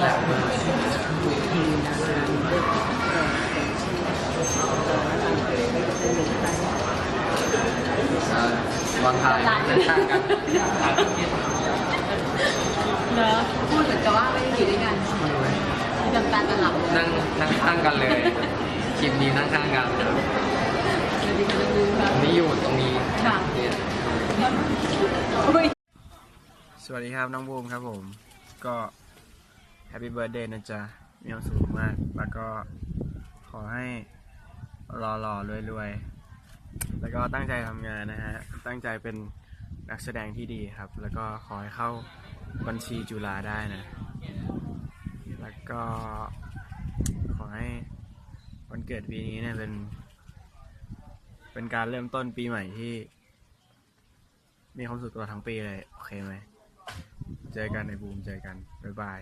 บาราเลือกเอ่อเป็นชื่อเราแล้วเราเป็นหนึ่งไทายนั่งข้างกันเนอะพูดเหมือนกับว่าไม่ได้อยู่ด้วยกันจำตาจะหลับนั่งนั่งข้างกันเลยคลิปนี้นั่งข้างกันนี่อยู่ตรงนี้สวัสดีครับน้องบูมครับผมก็ แฮปปี้เบิร์ดเดย์นะจ๊ะ มีความสุขมาก แล้วก็ขอให้รอรอรวยรวยๆ แล้วก็ตั้งใจทำงานนะฮะ ตั้งใจเป็นนักแสดงที่ดีครับ แล้วก็ขอให้เข้าบัญชีจุฬาได้นะ แล้วก็ขอให้วันเกิดปีนี้เนี่ยเป็น เป็นการเริ่มต้นปีใหม่ที่ มีความสุขตลอดทั้งปีเลย โอเคไหม เจอกันในบูม เจอกัน บ๊ายบาย